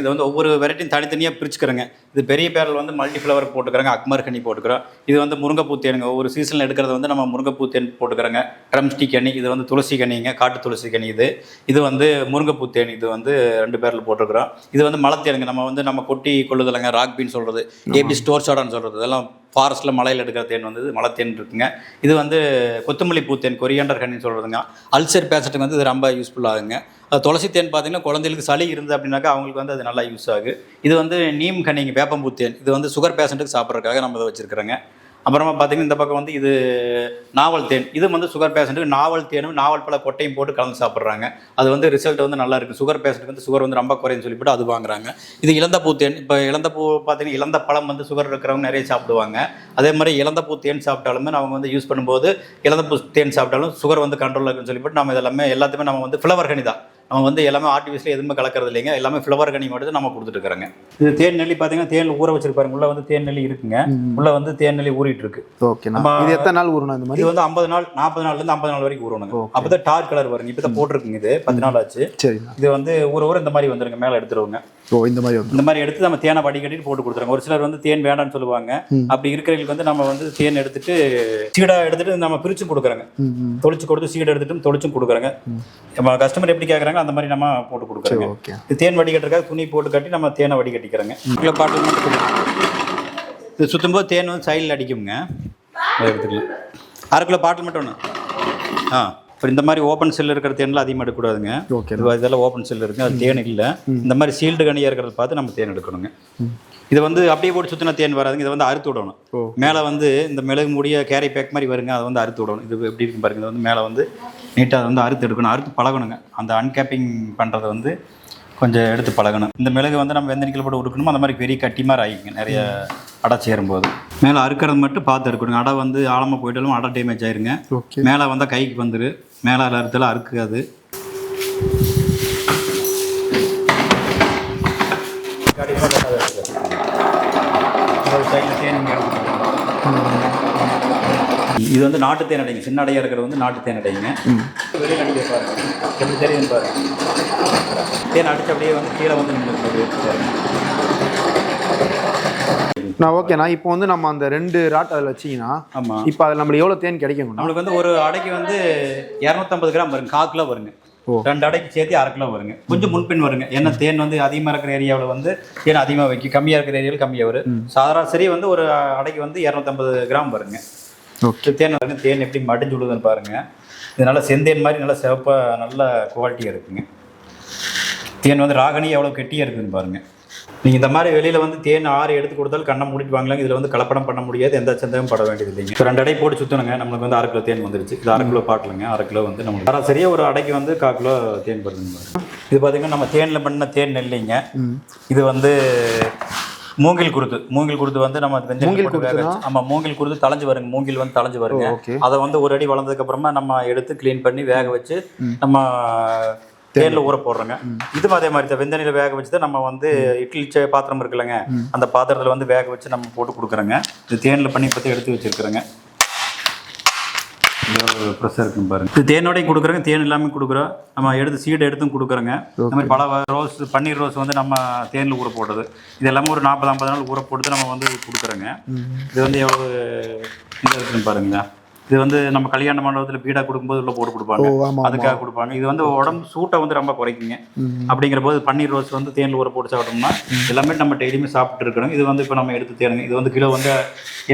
இது வந்து ஒவ்வொரு வெரைட்டியும் தனித்தனியாக பிரிச்சுக்கிறேங்க. இது பெரிய பேரில் வந்து மல்டி ஃப்ளவர் போட்டுக்கிறாங்க. அக்மர் கனி போட்டுக்கிறோம். இது வந்து முருங்கைப்பூ தேனுங்க ஒவ்வொரு சீசனில் எடுக்கிறது வந்து நம்ம முருங்கைப்பூ தேன் போட்டுக்கிறோங்க. ட்ரம் ஸ்டிக் கனி இது வந்து துளசி கனிங்க. காட்டு துளசி கனி இது. இது வந்து முருங்கைப்பூ தேன் இது வந்து ரெண்டு பேரில் போட்டுக்கிறோம். இது வந்து மலத்தேனுங்க. நம்ம வந்து நம்ம கொட்டி கொள்ளுதலைங்க ராக் பீன் சொல்கிறது ஏபி ஸ்டோர் சாடான்னு சொல்கிறது இதெல்லாம் ஃபாரஸ்ட்டில் மலையில் எடுக்கிற தேன் வந்து மலத்தேன் மலைத்தேன் இருக்குங்க. இது வந்து கொத்தமல்லி பூத்தேன் கொரியாண்டர் கனின்னு சொல்கிறதுங்க அல்சர் பேசட்டுக்கு வந்து இது ரொம்ப யூஸ்ஃபுல் ஆகுங்க. துளசி தேன் பார்த்தீங்கன்னா குழந்தைகளுக்கு சளி இருந்தது அப்படின்னாக்கா அவங்களுக்கு வந்து அது நல்லா யூஸ் ஆகுது. இது வந்து நீம் கனிங்க வேப்பம்பூ தேன். இது வந்து சுகர் பேஷண்ட்டுக்கு சாப்பிட்றதுக்காக நம்ம இதை வச்சுருக்கிறோங்க. அப்புறமா பார்த்தீங்கன்னா இந்த பக்கம் வந்து இது நாவல் தேன். இது வந்து சுகர் பேஷண்ட்டுக்கு நாவல் தேனும் நாவல் பழ கொட்டையும் போட்டு கலந்து சாப்பிட்றாங்க. அது வந்து ரிசல்ட் வந்து நல்லா இருக்குது சுகர் பேஷண்ட்டுக்கு வந்து சுகர் வந்து ரொம்ப குறையுன்னு சொல்லிவிட்டு அது வாங்குறாங்க. இது இளந்த பூ தேன். இப்போ இளந்த பூ பார்த்தீங்கன்னா இளந்த பழம் வந்து சுகர் இருக்கிறவங்க நிறைய சாப்பிடுவாங்க. அதே மாதிரி இளந்த பூ தேன் சாப்பிட்டாலுமே அவங்க வந்து யூஸ் பண்ணும்போது இளந்த பூ தேன் சாப்பிட்டாலும் சுகர் வந்து கண்ட்ரோலாக இருக்குன்னு சொல்லிவிட்டு நம்ம இதெல்லாமே எல்லாத்தையுமே நம்ம வந்து ஃப்ளவர் கனி தான். நம்ம வந்து எல்லாமே ஆர்டிஃபிஷியல் எதுவுமே கலக்கிறது இல்லைங்க. எல்லாமே ஃப்ளவர் கனி மட்டும் நம்ம கொடுத்துட்டு இருக்கிறோங்க இது தேன் நெல்லி பார்த்தீங்கன்னா தேன் ஊற வச்சிருப்பாருங்க உள்ள வந்து தேன் நெல்லி இருக்குங்க. உள்ள வந்து தேன் நெல்லி ஊறிட்டு இருக்கு ஓகே நம்ம- இது எத்தனை நாள் ஊறணும் இந்த மாதிரி? இது வந்து ஐம்பது நாள் நாற்பது நாள்ல இருந்து ஐம்பது நாள் வரைக்கும் ஊறணுங்க. அப்பதான் டார்க் கலர் வருங்க. இப்போ தான் போட்டிருக்குங்க இது. பத்து நாள் ஆச்சு. சரிண்ணா. இது வந்து ஊற ஊற இந்த மாதிரி வந்துருங்க. மேலே எடுத்துருவாங்க. ஓ இந்த மாதிரி இந்த மாதிரி எடுத்து நம்ம தேனை வடிகட்டிட்டு போட்டு கொடுத்துருங்க. ஒரு சிலர் வந்து தேன் வேண்டாம்னு சொல்லுவாங்க. அப்படி இருக்கிறவங்களுக்கு வந்து நம்ம வந்து தேன் எடுத்துட்டு சீடா எடுத்துட்டு நம்ம பிரிச்சு கொடுக்குறோங்க. தொளிச்சு கொடுத்து சீடை எடுத்துட்டு தொளிச்சும் கொடுக்குறோங்க. நம்ம கஸ்டமர் எப்படி கேட்குறாங்க அந்த மாதிரி நம்ம போட்டு சரி கொடுக்குறோங்க ஓகே. இது தேன் வடிகட்டுறதுக்காக துணி போட்டு கட்டி நம்ம தேனை வடிகட்டிக்கிறோங்க. கிலோ பாட்டில் மட்டும் கொடுங்க. இது சுற்றும்போது தேன் வந்து சைடில் அடிக்குங்க எடுத்துக்கலாம் அரை கிலோ பாட்டில் மட்டும் ஒன்று ஆ இப்போ இந்த மாதிரி ஓப்பன் செல் இருக்கிற தேன்லாம் அதிகமாக எடுக்கக்கூடாதுங்க. ஓகே. இது இதெல்லாம் ஓப்பன் செல் இருக்குது அது தேன் இல்லை. இந்த மாதிரி சீல்டு கனியாக இருக்கிறத பார்த்து நம்ம தேன் எடுக்கணுங்க. இது வந்து அப்படியே போட்டு சுற்றின தேன் வராதுங்க. இதை வந்து அறுத்து விடணும். மேலே வந்து இந்த மிளகு முடிய கேரி பேக் மாதிரி வருங்க. அதை வந்து அறுத்து விடணும். இது எப்படி இருக்கு பாருங்க. இது வந்து மேலே வந்து நீட்டாக அதை வந்து அறுத்து எடுக்கணும். அறுத்து பழகணுங்க. அந்த அன்கேப்பிங் பண்ணுறதை வந்து கொஞ்சம் எடுத்து பழகணும். இந்த மிளகு வந்து நம்ம எந்த நிக்கல் போட்டு உடுக்கணுமோ அந்த மாதிரி பெரிய கட்டி மாதிரி ஆகிங்க நிறைய அடை சேரும்போது. மேலே அறுக்கிறது மட்டும் பார்த்து இருக்கணும் அடை வந்து ஆழமாக போயிட்டாலும் அடை டேமேஜ் ஆயிருங்க. ஓகே மேலே வந்தால் கைக்கு வந்துரு. மேலே அறுத்தலாம் அறுக்காது. இது வந்து நாட்டு தேன் அடைங்க சின்ன அடையா இருக்கிறது வந்து நாட்டு தேன் அடைங்க வெளியில் அடிக்க பாருங்க எப்படி தெரியும் பாருங்க தேன் அடிச்சு அப்படியே வந்து கீழே வந்து நான் ஓகேண்ணா இப்போ வந்து நம்ம அந்த ரெண்டு ராட் அதில் வச்சிங்கன்னா ஆமாம் இப்போ அதில் நம்மளுக்கு எவ்வளோ தேன் கிடைக்குங்கண்ணா நம்மளுக்கு வந்து ஒரு அடைக்கு வந்து இரநூத்தம்பது கிராம் வருங்க. கால் கிலோ வருங்க. ரெண்டு அடைக்கு சேர்த்து அரை கிலோ வருங்க. கொஞ்சம் முன்பின் வருங்க. ஏன்னா தேன் வந்து அதிகமாக இருக்கிற ஏரியாவில் வந்து தேன் அதிகமாக வைக்கும் கம்மியாக இருக்கிற ஏரியாவில் கம்மியாக வரும். சராசரி வந்து ஒரு அடைக்கு வந்து இரநூத்தம்பது கிராம் வருங்க. ஓகே தேன் தேன் எப்படி மடிஞ்சு விடுதுன்னு பாருங்க. இது நல்லா செந்தேன் மாதிரி நல்லா சிவப்பாக நல்ல குவாலிட்டியாக இருக்குங்க. தேன் வந்து ராகனி எவ்வளோ கெட்டியாக இருக்குதுன்னு பாருங்க. நீங்கள் இந்த மாதிரி வெளியில் வந்து தேன் ஆறு எடுத்து கொடுத்தாலும் கண்ணை மூடிட்டு வாங்கலாம் இதில் வந்து கலப்படம் பண்ண முடியாது. எந்த சந்தேகமும் பட வேண்டியது இல்லைங்க. இப்போ ரெண்டு அடை போட்டு சுற்றணுங்க நம்மளுக்கு வந்து அரை கிலோ தேன் வந்துருச்சு. இது அரை கிலோ பாட்டிலுங்க. அரை கிலோ வந்து நம்மளுக்கு சராசரியாக ஒரு அடைக்கு வந்து கால் கிலோ தேன் வருதுங்க பாருங்க. இது பார்த்தீங்கன்னா நம்ம தேனில் பண்ண தேன் நெல்லிங்க. இது வந்து மூங்கில் குருத்து. மூங்கில் குருத்து வந்து நம்ம மூங்கில்? வச்சு- ஆமா மூங்கில் குருத்து தளைஞ்சு வருங்க மூங்கில் வந்து தளைஞ்சு வருங்க. அதை வந்து ஒரு அடி வளர்ந்ததுக்கு அப்புறமா நம்ம எடுத்து க்ளீன் பண்ணி வேக வச்சு நம்ம தேனில். ஊற போடுறோங்க. இதுவும் அதே மாதிரி தான் வெந்தனில வேக வச்சு தான் நம்ம வந்து இட்லி சே- பாத்திரம் இருக்குல்லங்க. அந்த பாத்திரத்தில் வந்து வேக வச்சு நம்ம போட்டு கொடுக்குறோங்க. இது தேனில் பண்ணி பற்றி எடுத்து வச்சிருக்கிறேங்க. ப்ரெஷர் இருக்குன்னு பாருங்க. இது தேனோடையும் கொடுக்குறோங்க தேன் எல்லாமே கொடுக்குறோம். நம்ம எடுத்து சீடு எடுத்தும் கொடுக்குறோங்க. இந்த மாதிரி பல ரோஸ் பன்னீர் ரோஸ் வந்து நம்ம தேனில் ஊற போட்டது இது எல்லாமே ஒரு நாற்பது ஐம்பது நாள் ஊற போட்டு நம்ம வந்து கொடுக்குறோங்க. இது வந்து எவ்வளோ இது இருக்குன்னு பாருங்களா இது வந்து நம்ம கல்யாண மண்டபத்தில் பீடா கொடுக்கும்போது உள்ள போட்டு கொடுப்பாங்க. அதுக்காக கொடுப்பாங்க. இது வந்து உடம்பு சூட்டை வந்து ரொம்ப குறைக்குங்க. அப்படிங்கிற போது பன்னீர் ரோஸ் வந்து தேனில் ஊற போட்டு சாப்பிட்டோம்னா எல்லாமே நம்ம டெய்லியுமே சாப்பிட்டு இருக்கிறோம். இது வந்து இப்போ நம்ம எடுத்து தேனுங்க இது வந்து கிலோ வந்து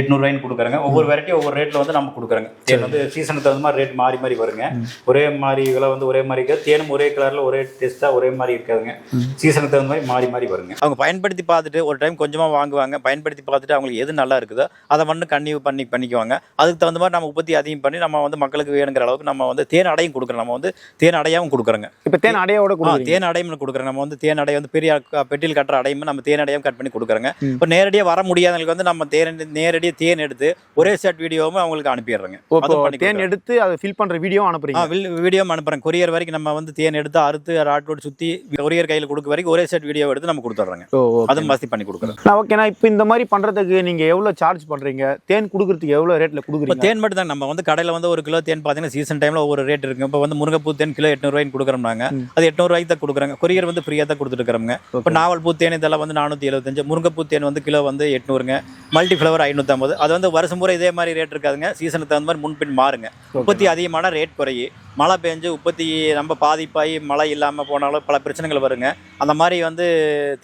எட்நூறுவாயின்னு கொடுக்குறாங்க. ஒவ்வொரு வெரைட்டி ஒவ்வொரு ரேட்டில் வந்து நம்ம கொடுக்குறாங்க. தேன் வந்து சீசனுக்கு தகுந்த மாதிரி ரேட் மாறி மாறி வருங்க. ஒரே மாதிரி விலை வந்து ஒரே மாதிரி இருக்காது. தேனும் ஒரே கலரில் ஒரே டேஸ்ட்டாக ஒரே மாதிரி இருக்காதுங்க. சீசனுக்கு தகுந்த மாதிரி மாறி மாறி வருங்க. அவங்க பயன்படுத்தி பார்த்துட்டு ஒரு டைம் கொஞ்சமாக வாங்குவாங்க. பயன்படுத்தி பார்த்துட்டு அவங்களுக்கு எது நல்லா இருக்குதோ அதை மட்டும் கன்னியூ பண்ணி பண்ணிக்குவாங்க. அதுக்கு தகுந்த மாதிரி நம்ம உற்பத்தி அதிகம் பண்ணி நம்ம வந்து மக்களுக்கு வேணுங்கிற அளவுக்கு நம்ம வந்து தேன் அடையும் கொடுக்குறோம். நம்ம வந்து தேன் அடையாவும் கொடுக்குறோங்க. இப்போ தேன் அடையோட தேன் அடையும் கொடுக்குறோம். நம்ம வந்து தேன் அடை வந்து பெரிய பெட்டியில் கட்டுற அடையும் நம்ம தேன் அடையும் கட் பண்ணி கொடுக்குறோங்க. இப்போ நேரடியாக வர முடியாதவங்களுக்கு வந்து நம்ம தேன் நேரடியாக தேன் எடுத்து ஒரே செட் வீடியோவும் அவங்களுக்கு அனுப்பிடுறோங்க. தேன் எடுத்து அதை ஃபில் பண்ற வீடியோ அனுப்புறீங்க. வீடியோ அனுப்புறேன் கொரியர் வரைக்கும் நம்ம வந்து தேன் எடுத்து அறுத்து ராட்லோடு சுற்றி கொரியர் கையில் கொடுக்க வரைக்கும் ஒரே செட் வீடியோ எடுத்து நம்ம கொடுத்துட்றோங்க. அதுவும் வசதி பண்ணி கொடுக்குறோம். ஓகேண்ணா இப்போ இந்த மாதிரி பண்றதுக்கு நீங்க எவ்வளவு சார்ஜ் பண்றீங்க? தேன் கொடுக்கறதுக்கு எவ்வளவு ரேட்ல இப்போ கொடுக்குறீங்க? தேன் மட்டும் தான் நம்ம வந்து கடையில் வந்து ஒரு கிலோ தேன் பார்த்தீங்கன்னா சீசன் டைமில் ஒவ்வொரு ரேட் இருக்கு இப்போ வந்து முருங்கைப்பூ தேன் கிலோ எட்நூறுவாய்க்கு கொடுக்குறோம்னாங்க. அது எட்நூறுவாய்க்கு தான் கொடுக்குறாங்க. கொரியர் வந்து ஃப்ரீயாக தான் கொடுத்துருக்குறோங்க இப்போ நாவல் பூ தேன் இதெல்லாம் வந்து நானூற்றி எழுபத்தஞ்சு முருங்கைப்பூ தேன் வந்து கிலோ வந்து எட்நூறுங்க. மல்டி ஃப்ளவர் ஐநூற்றம்பது அது வந்து வருஷம் பூரா இதே மாதிரி ரேட் இருக்காதுங்க. சீசனுக்கு தகுந்த மாதிரி முன்பின் மாறுங்க. உற்பத்தி அதிகமான ரேட் குறையி மழை பெஞ்சு உற்பத்தி ரொம்ப பாதிப்பாகி மழை இல்லாமல் போனாலும் பல பிரச்சனைகள் வருங்க. அந்த மாதிரி வந்து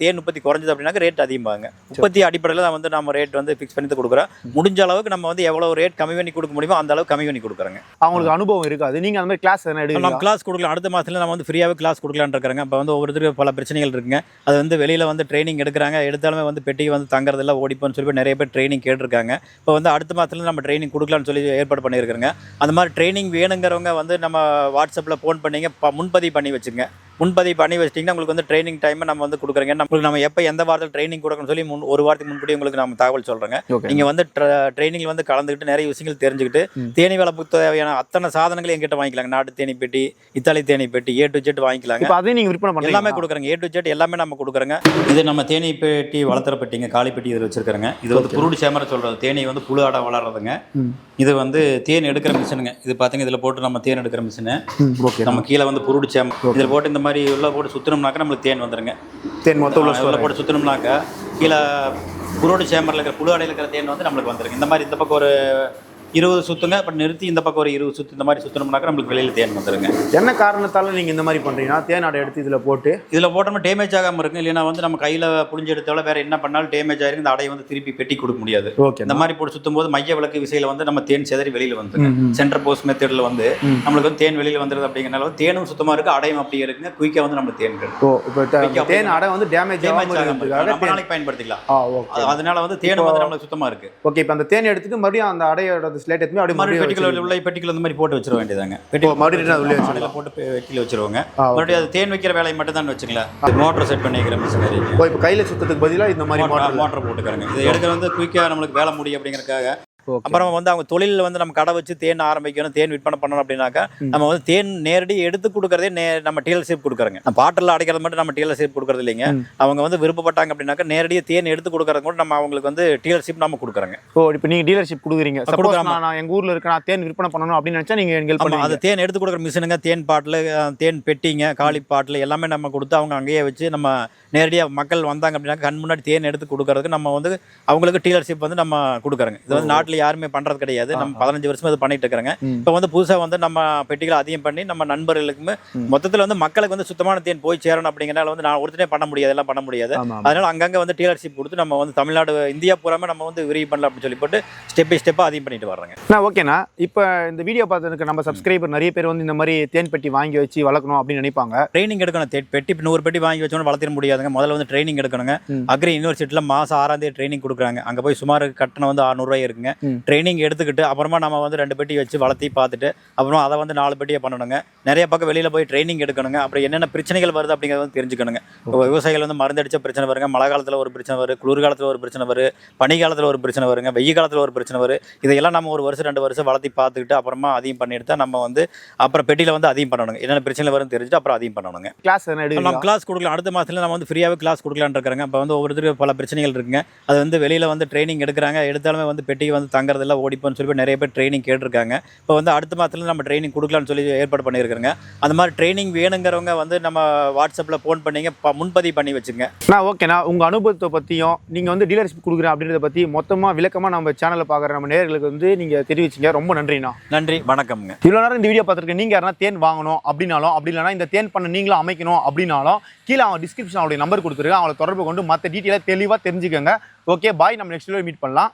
தேன் உற்பத்தி குறைஞ்சது அப்படின்னாக்க ரேட் அதிகமாகுங்க உற்பத்தி அடிப்படையில் தான் வந்து நம்ம ரேட் வந்து ஃபிக்ஸ் பண்ணி கொடுக்குறோம். முடிஞ்ச அளவுக்கு நம்ம வந்து எவ்வளோ ரேட் கம்மி பண்ணி கொடுக்க முடியுமோ அந்த அளவுக்கு கம்மி பண்ணி கொடுக்குறோங்க. அவங்களுக்கு அனுபவம் இருக்காது. நீங்க அந்த மாதிரி கிளாஸ் எதனா நம்ம எடுக்கலாம் கிளாஸ் கொடுக்கலாம். அடுத்த மாதத்துல நம்ம வந்து ஃப்ரீயாகவே கிளாஸ் கொடுக்கலான்னு இருக்கிறாங்க. இப்போ வந்து ஒவ்வொருத்தருக்கு பல பிரச்சனைகள் இருக்குங்க. அது வந்து வெளியில் வந்து ட்ரைனிங் எடுக்கிறாங்க. எடுத்தாலுமே வந்து பெட்டிக்கு வந்து தங்குறதில்ல ஓடிப்போன்னு சொல்லி நிறைய பேர் ட்ரைனிங் கேட்டிருக்காங்க. இப்போ வந்து அடுத்த மாதத்துல நம்ம ட்ரைனிங் கொடுக்கலான்னு சொல்லி ஏற்பாடு பண்ணியிருக்கிறோங்க. அந்த மாதிரி ட்ரைனிங் வேணுங்கிறவங்க வந்து நம்ம வாட்ஸ்அப்பில் ஃபோன் பண்ணிங்க முன்பதிவு பண்ணி வச்சுங்க முன்பதிவு பண்ணி வச்சிட்டிங்கன்னா உங்களுக்கு வந்து ட்ரைனிங் டைம் நம்ம வந்து கொடுக்குறோங்க. நம்மளுக்கு நம்ம எப்போ எந்த வாரத்தில் ட்ரைனிங் கொடுக்கணும்னு சொல்லி முன் ஒரு வாரத்துக்கு முன்கூடி உங்களுக்கு நம்ம தகவல் சொல்கிறேங்க நீங்கள் வந்து ட்ரைனிங் வந்து கலந்துக்கிட்டு நிறைய விஷயங்கள் தெரிஞ்சுக்கிட்டு தேனி வளர்ப்புக்கு தேவையான அத்தனை சாதனங்களும் எங்கிட்ட வாங்கிக்கலாங்க. நாட்டு தேனி பெட்டி இத்தாலி தேனி பெட்டி ஏ டு ஜெட் வாங்கிக்கலாங்க. அதையும் நீங்க விற்பனை எல்லாமே கொடுக்குறங்க. ஏ டு ஜெட் எல்லாமே நம்ம கொடுக்குறோங்க. இது நம்ம தேனி பெட்டி வளர்த்துற பெட்டிங்க காளி பெட்டி இதில் வச்சிருக்கிறேங்க. இது வந்து புருடு சேமரை சொல்கிறது தேனி வந்து புழு ஆட வளர்றதுங்க. இது வந்து தேன் எடுக்கிற மிஷினுங்க. இது பார்த்தீங்க இதில் போட்டு நம்ம தேன் எடுக்கிற மிஷினு. ஓகே. நம்ம கீழே வந்து புருடு சேம் இதில் போட்டு இந்த மாதிரி உள்ள போட்டு சுற்றினோம்னாக்கா நம்மளுக்கு தேன் வந்துருங்க. தேன் மொத்தம் உள்ள உள்ள போட்டு சுற்றினோம்னாக்கா கீழே புரோடு சேம்பரில் இருக்கிற புழு அடையில் இருக்கிற தேன் வந்து நம்மளுக்கு வந்துருங்க. இந்த மாதிரி இந்த பக்கம் ஒரு இருபது சுத்துங்க அப்புறம் நிறுத்தி இந்த பக்கம் ஒரு இருபது சுத்து இந்த மாதிரி சுற்றினோம்னாக்கா நம்மளுக்கு வெளியில் தேன் வந்துருங்க. என்ன காரணத்தால நீங்க இந்த மாதிரி பண்றீங்கன்னா தேன் அடை எடுத்து இதுல போட்டு இதில் போட்டோம்னா டேமேஜ் ஆகாமல் இருக்கும். இல்லைன்னா வந்து நம்ம கையில் புளிஞ்சு எடுத்தாலும் வேற என்ன பண்ணாலும் டேமேஜ் ஆயிருக்கு இந்த அடையை வந்து திருப்பி பெட்டி கொடுக்க முடியாது. ஓகே. இந்த மாதிரி போட்டு சுத்தும் போது மைய விளக்கு விசையில வந்து நம்ம தேன் செதறி வெளியில் வந்துருங்க. சென்டர் போஸ்ட் மெத்தடில் வந்து நம்மளுக்கு வந்து தேன் வெளியில் வந்துருது அப்படிங்கிறனால வந்து தேனும் சுத்தமாக இருக்கு அடையும் அப்படியே இருக்குங்க. குயிக்காக வந்து நம்ம தேன் ஓ இப்போ தேன் அடை வந்து டேமேஜ் ஆகாம தேன் நாளைக்கு பயன்படுத்திக்கலாம். அதனால வந்து தேனும் வந்து நம்மளுக்கு சுத்தமாக இருக்கு. ஓகே இப்போ அந்த தேன் எடுத்துட்டு மறுபடியும் அந்த அடையோட ஸ்லேட் எடுத்து அப்படியே மறுபடியும் பெட்டிக்குள்ள உள்ள பெட்டிக்குள்ள இந்த மாதிரி போட்டு வச்சிட வேண்டியதாங்க மறுபடியும் உள்ளே போட்டு வெட்டியில் வச்சிருவாங்க. மறுபடியும் அது தேன் வைக்கிற வேலையை மட்டும் தான் வச்சுங்களேன் மோட்டர் செட் பண்ணிக்கிற ஓ இப்போ கையில சுத்தத்துக்கு பதிலா இந்த மாதிரி மோட்டர் மோட்டர் போட்டுக்கிறேங்க. இது எடுக்கிற வந்து குயிக்காக நம்மளுக்கு வேலை முடியும் அப்படிங்கறதுக்காக ஓகே அப்புறம் வந்து அவங்க தொழிலில் வந்து நம்ம கடை வச்சு தேன் ஆரம்பிக்கணும் தேன் விற்பனை பண்ணணும் அப்படின்னாக்கா நம்ம வந்து தேன் நேரடி எடுத்து கொடுக்கறதே நே நம்ம டீலர்ஷிப் கொடுக்குறோங்க. பாட்டில் அடைக்கிறது மட்டும் நம்ம டீலர்ஷிப் கொடுக்கறது இல்லைங்க. அவங்க வந்து விருப்பப்பட்டாங்க அப்படின்னாக்கா நேரடியாக தேன் எடுத்து கொடுக்கறது கூட நம்ம அவங்களுக்கு வந்து டீலர்ஷிப் நம்ம கொடுக்குறோங்க. ஓ இப்போ நீங்க டீலர்ஷிப் கொடுக்குறீங்க. நான் எங்க ஊர்ல இருக்க நான் தேன் விற்பனை பண்ணணும் அப்படின்னு நினைச்சா நீங்க ஹெல்ப் ஆமா அது தேன் எடுத்து கொடுக்குற மிஷினுங்க தேன் பாட்டில் தேன் பெட்டிங்க காளி பாட்டில் எல்லாமே நம்ம கொடுத்து அவங்க அங்கேயே வச்சு நம்ம நேரடியாக மக்கள் வந்தாங்க அப்படின்னா கண் முன்னாடி தேன் எடுத்து கொடுக்கறதுக்கு நம்ம வந்து அவங்களுக்கு டீலர்ஷிப் வந்து நம்ம கொடுக்குறோங்க. இது வந்து நாட்டில் யாருமே பண்ணுறது கிடையாது. நம்ம பதினஞ்சு வருஷமா இது பண்ணிட்டு இருக்கிறோங்க. இப்போ வந்து புதுசாக வந்து நம்ம பெட்டிகளை அதிகம் பண்ணி நம்ம நண்பர்களுக்குமே. மொத்தத்தில் வந்து மக்களுக்கு வந்து சுத்தமான தேன் போய் சேரணும் அப்படிங்கிறனால வந்து நான் ஒருத்தனே பண்ண முடியாது எல்லாம் பண்ண முடியாது. அதனால அங்கங்கே வந்து டீலர்ஷிப் கொடுத்து நம்ம வந்து தமிழ்நாடு இந்தியா பூராமே நம்ம வந்து விரிவு பண்ணலாம் அப்படின்னு சொல்லி போட்டு ஸ்டெப் பை ஸ்டெப்பாக அதிகம் பண்ணிட்டு வர்றோங்க. நான் ஓகேண்ணா. இப்போ இந்த வீடியோ பார்த்துருக்க நம்ம சப்ஸ்கிரைபர் நிறைய பேர் வந்து இந்த மாதிரி தேன் பெட்டி வாங்கி வச்சு வளர்க்கணும் அப்படின்னு நினைப்பாங்க. ட்ரைனிங் எடுக்கணும். பெட்டி நூறு பெட்டி வாங்கி வச்சோன்னு வளர்த்திட முடியாதுங்க. முதல்ல வந்து ட்ரைனிங் எடுக்கணுங்க. அக்ரி யூனிவர்சிட்டியில் மாதம் ஆறாம் தேதி ட்ரைனிங் கொடுக்குறாங்க. அங்கே போய் சுமார் கட்டணம் வந்து அறநூறுவாய் இருக்குங்க. ட்ரைனிங் எடுத்துக்கிட்டு அப்புறமா நம்ம வந்து ரெண்டு பெட்டி வச்சு வளர்த்தி பார்த்துட்டு அப்புறம் அதை வந்து நாலு பெட்டியை பண்ணணுங்க. நிறைய பக்கம் வெளியில் போய் ட்ரைனிங் எடுக்கணுங்க. அப்புறம் என்னென்ன பிரச்சனைகள் வருது அப்படிங்கிறத வந்து தெரிஞ்சுக்கணுங்க. இப்போ விவசாயிகள் வந்து மருந்தடிச்ச பிரச்சனை வருங்க. மழை காலத்தில் ஒரு பிரச்சனை வரும் குளிர் காலத்தில் ஒரு பிரச்சனை வரும் பனி காலத்தில் ஒரு பிரச்சனை வருங்க. வெய்ய காலத்தில் ஒரு பிரச்சனை வரும் இதையெல்லாம் நம்ம ஒரு வருஷம் ரெண்டு வருஷம் வளர்த்தி பார்த்துக்கிட்டு அப்புறமா அதிகம் பண்ணி எடுத்தா நம்ம வந்து அப்புறம் பெட்டியில் வந்து அதிகம் பண்ணணுங்க. என்னென்ன பிரச்சனை வரும்னு தெரிஞ்சுட்டு அப்புறம் அதிகம் பண்ணணுங்க. கிளாஸ் நம்ம கிளாஸ் கொடுக்கலாம். அடுத்த மாதத்துல நம்ம வந்து ஃப்ரீயாகவே கிளாஸ் கொடுக்கலான்னு இருக்கிறாங்க. இப்போ வந்து ஒவ்வொருத்தருக்கு பல பிரச்சனைகள் இருக்குங்க. அது வந்து வெளியில் வந்து ட்ரைனிங் எடுக்கிறாங்க. எடுத்தாலுமே வந்து பெட்டிக்கு வந்து தங்குறதில்ல ஓடிப்போன்னு சொல்லி நிறைய பேர் ட்ரைனிங் கேட்டிருக்காங்க. இப்போ வந்து அடுத்த மாதத்துல நம்ம ட்ரைனிங் கொடுக்கலான்னு சொல்லி ஏற்பாடு பண்ணியிருக்கிறோங்க. அந்த மாதிரி ட்ரைனிங் வேணுங்கிறவங்க வந்து நம்ம வாட்ஸ்அப்பில் ஃபோன் பண்ணிங்க ப- முன்பதிவு பண்ணி வச்சுங்க. நான் ஓகேண்ணா உங்க அனுபவத்தை பத்தியும் நீங்க வந்து டீலர்ஷிப் கொடுக்குறேன் அப்படின்றத பத்தி மொத்தமா விளக்கமா நம்ம சேனலை பார்க்குற நம்ம நேயர்களுக்கு வந்து நீங்க தெரிவிச்சீங்க. ரொம்ப நன்றிண்ணா. நன்றி வணக்கம்ங்க. இவ்வளோ நேரம் இந்த வீடியோ பார்த்துருக்க நீங்கள் யாரா தேன் வாங்கணும் அப்படின்னாலும் அப்படி இல்லைனா இந்த தேன் பண்ண நீங்களும் அமைக்கணும் அப்படின்னாலும் கீழே அவன் டிஸ்கிரிப்ஷன் அவருடைய நம்பர் கொடுத்துருக்கேன் அவங்களை தொடர்பு கொண்டு மற்ற டீட்டெயிலாக தெளிவாக தெரிஞ்சுக்கோங்க. ஓகே பாய் நம்ம நெக்ஸ்ட் வீடியோ மீட் பண்ணலாம்.